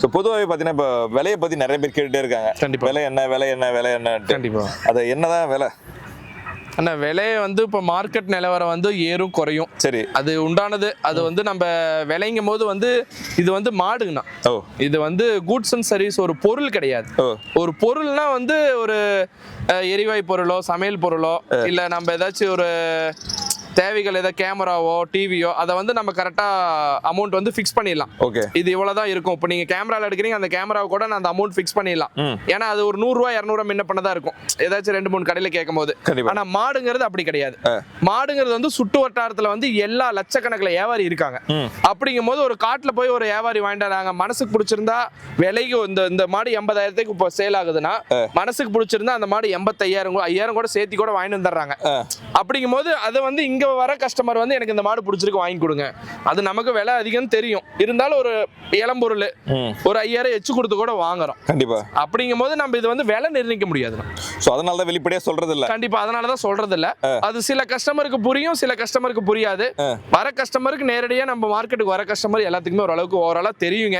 So பொதுவாகவே பார்த்தீங்கன்னா இப்போ விலையை பற்றி நிறைய பேர் கேட்டுட்டே இருக்காங்க. கண்டிப்பா. விலை என்ன விலை என்ன விலை என்னன்ட்டு. கண்டிப்பா. அது என்னதான் விலை? அண்ணா விலையை வந்து இப்போ மார்க்கெட் நிலவரம் வந்து ஏறும் குறையும். சரி. அது உண்டானது அது வந்து நம்ம விளைங்கும் போது வந்து இது வந்து மாடுங்கண்ணா. ஓ. இது வந்து கூட்ஸ் அண்ட் சர்வீஸ் ஒரு பொருள் கிடையாது. ஒரு பொருள்னா வந்து ஒரு எரிவாயு பொருளோ சமையல் பொருளோ இல்ல நம்ம ஏதாச்சும் ஒரு தேவைகள் ஏதாவது கேமராவோ டிவியோ அதை வந்து நம்ம கரெக்டா அமௌண்ட் வந்து ஃபிக்ஸ் பண்ணிடலாம். ஓகே இது இவ்வளவுதான் இருக்கும். இப்போ நீங்க கேமரால எடுக்கிறீங்க அந்த கேமராவை கூட நான் அந்த அமௌண்ட் ஃபிக்ஸ் பண்ணிடலாம். ஏன்னா அது ஒரு நூறுரூவா இரநூறுவா முன்ன பண்ணதா இருக்கும். ஏதாச்சும் ரெண்டு மூணு கடையில கேட்கும் போது கண்டிப்பா. ஆனா மாடுங்கிறது அப்படி கிடையாது. மாடுங்கிறது வந்து சுட்டு வட்டாரத்துல வந்து எல்லா லட்சக்கணக்கில் வியாபாரி இருக்காங்க. அப்படிங்கும் போது ஒரு காட்டுல போய் ஒரு வியாபாரி வாங்கிட்டு வராங்க. மனசுக்கு பிடிச்சிருந்தா விலைக்கு இந்த இந்த மாடு எண்பதாயிரத்துக்கு இப்போ சேல் ஆகுதுன்னா மனசுக்கு பிடிச்சிருந்தா அந்த மாடு எண்பத்தையாயிரம் ஐயாயிரம் கூட சேர்த்தி கூட வாங்கிட்டு வந்துடுறாங்க. அப்படிங்கும் போது அது வந்து இங்க வர கஸ்டமர் வந்து எனக்கு இந்த மாடு பிடிச்சிருக்கு வாங்கி கொடுங்க. அது நமக்கு விலை அதிகம்னு தெரியும். இருந்தாலும் ஒரு இளம்பொருள் ஒரு ஐயாயிரம் எச்சு கொடுத்து கூட வாங்குறோம். கண்டிப்பா. அப்படிங்கும் போது நம்ம இது வந்து விலை நிர்ணயிக்க முடியாதுண்ணா ஸோ அதனால தான் வெளிப்படையாக சொல்றது இல்ல கண்டிப்பா அதனால தான் சொல்றது இல்ல அது சில கஸ்டமருக்கு புரியும் சில கஸ்டமருக்கு புரியாது. வர கஸ்டமருக்கு நேரடியா நம்ம மார்க்கெட்டுக்கு வர கஸ்டமர் எல்லாத்துக்குமே ஓரளவுக்கு ஓவராலா தெரியுங்க.